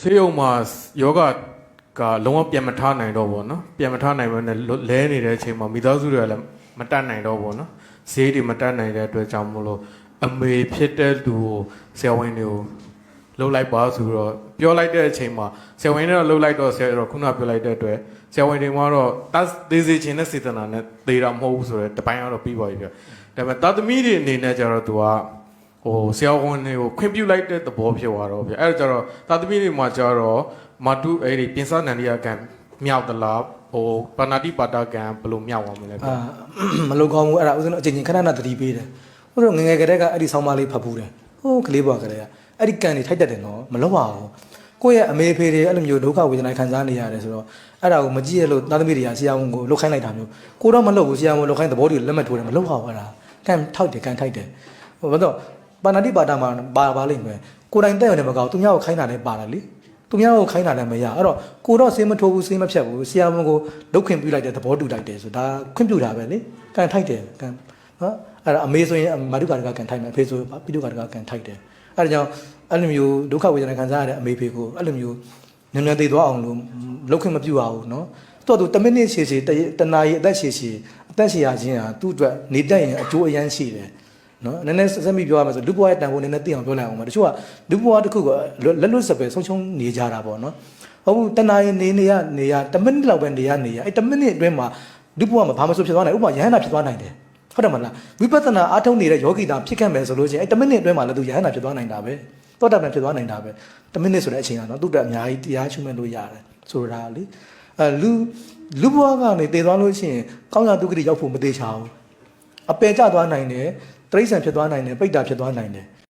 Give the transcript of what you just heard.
ဆေးရုံမှာယောဂကလုံးဝပြန်မထားနိုင်တော့ဘောနော်ပြန်မထားနိုင်ဘဲနဲ့လဲနေတဲ့အချိန်မှာမိသားစုတွေကလည်းမတတ်နိုင်တော့ဘောနော်ဈေးတွေမတတ်နိုင်တဲ့အတွက်ကြောင့်မလို့အမေဖြစ်တဲ့လူကိုဆရာဝန်တွေကိုလှုပ်လိုက်ပါဆိုတော့ပြောလိုက်တဲ့အချိန်မှာဆရာဝန်တွေတော့လှုပ်လိုက်တော့ဆရာတော့ခုနပြောလိုက်တဲ့အတွက်ဆရာဝန်တွေကတော့တတ်သေးစေခြင်းနဲ့စေတနာနဲ့သေတာမဟုတ်ဘူးဆိုတော့တပိုင်းကတော့ပြီးပါပြီပြဒါပေမဲ့တာသမီတွေအနေနဲ့ကျတော့သူက ဟိုဆရာဝန်တွေကိုခွင့်ပြုလိုက်တဲ့သဘောဖြစ်သွားတော့ဗျအဲ့ဒါကြတော့သာသမီတွေမှာကျတော့မတုအဲ့ဒီပြင်စနန္ဒီယကံမြောက်သလားဟိုပါဏာတိပါတကံဘယ်လိုမြောက်သွားမလဲဗျအာမလုံကောင်းဘူးအဲ့ဒါဦးဇင်းတို့အချိန်ချင်းခဏခဏသတိပေးတယ်ဦးဇင်းတို့ငယ်ငယ်ကတည်းကအဲ့ဒီဆောင်းပါးလေးဖတ်ဘူးတယ်ဟိုးကလေးဘွားကလေးကအဲ့ဒီကန်တွေထိုက်တတ်တယ်နော်မလောက်ပါဘူးကိုယ့်ရဲ့အမေဖေတွေအဲ့လိုမျိုးဒုက္ခဝေဒနာခံစားနေရတယ်ဆိုတော့အဲ့ဒါကိုမကြည့်ရလို့သားသမီးတွေကဆရာဝန်ကိုလုတ်ခိုင်းလိုက်တာမျိုးကိုတော့မလုတ်ဘူးဆရာဝန်လုတ်ခိုင်းသဘောတူလက်မှတ်ထိုးတယ်မလုတ်ပါဘူးအဲ့ဒါကန်ထောက်တယ်ကန်ထိုက်တယ်ဟိုဘာတော့ ပါဏာတိပါဒမှာပါပါလိမ့်မယ်ကိုယ်တိုင်တက်ရတယ်မကောက်သူများကိုခိုင်းတာလည်းပါတာလေသူများကိုခိုင်းတာလည်းမရအဲ့တော့ကိုတော့စေးမထိုးဘူးစေးမဖြတ်ဘူးဆရာဝန်ကိုလုတ်ခွင့်ပြုလိုက်တဲ့သဘောတူလိုက်တယ်ဆိုဒါခွင့်ပြုတာပဲလေကန်ထိုက်တယ်ကန်နော်အဲ့ဒါအမေဆိုရင်မာတုကာတကကန်ထိုက်မယ်အဖေဆိုပိတုကာတကကန်ထိုက်တယ်အဲ့ဒါကြောင့်အဲ့လိုမျိုးဒုက္ခဝေဒနာခံစားရတဲ့အမေဖေကိုအဲ့လိုမျိုးညံ့ညံ့သေးသွားအောင်လို့လုတ်ခွင့်မပြုပါဘူးနော်တော်သူ10မိနစ်ရှည်ရှည်တနာရီအသက်ရှည်ရှည်အသက်ရှည်ရခြင်းဟာသူ့အတွက်နေတတ်ရင်အကျိုးအရန်ရှိတယ် နော်နည်းနည်းစက်မိပြောရမှာဆိုလူဘွားရဲ့တန်ဖိုးနည်းနည်းသိအောင်ပြောလိုက်အောင်ပါတချို့ကလူဘွားတစ်ခုကလက်လွတ်စပယ်ဆုံးချုံနေကြတာပေါ့နော်ဟုတ်ဘူးတနာရီနေနေရနေရ10မိနစ်လောက်ပဲနေရနေရအဲ့10မိနစ်အတွင်းမှာဒီဘုရားမှာဘာမှမဆိုဖြစ်သွားနိုင်ဥပမာယဟန္တာဖြစ်သွားနိုင်တယ်ဟုတ်တယ်မလားဝိပဿနာအားထုတ်နေတဲ့ယောဂီတာဖြစ်ခဲ့မယ်ဆိုလို့ချင်းအဲ့10မိနစ်အတွင်းမှာလည်းသူယဟန္တာဖြစ်သွားနိုင်တာပဲသောတာပန်ဖြစ်သွားနိုင်တာပဲ10မိနစ်ဆိုတဲ့အချိန်ကတော့သူ့အတွက်အများကြီးတရားရှုမဲ့လို့ရတယ်ဆိုတာလေအဲလူလူဘဝကနေတည်သွားလို့ရှိရင်ကောင်းရာဒုက္ခတွေရောက်ဖို့မသေးချာဘူး အပယ်ကျသွားနိုင်တယ်တိရစ္ဆာန်ဖြစ်သွားနိုင်တယ်ပိဋ္ဌာဖြစ်သွားနိုင်တယ်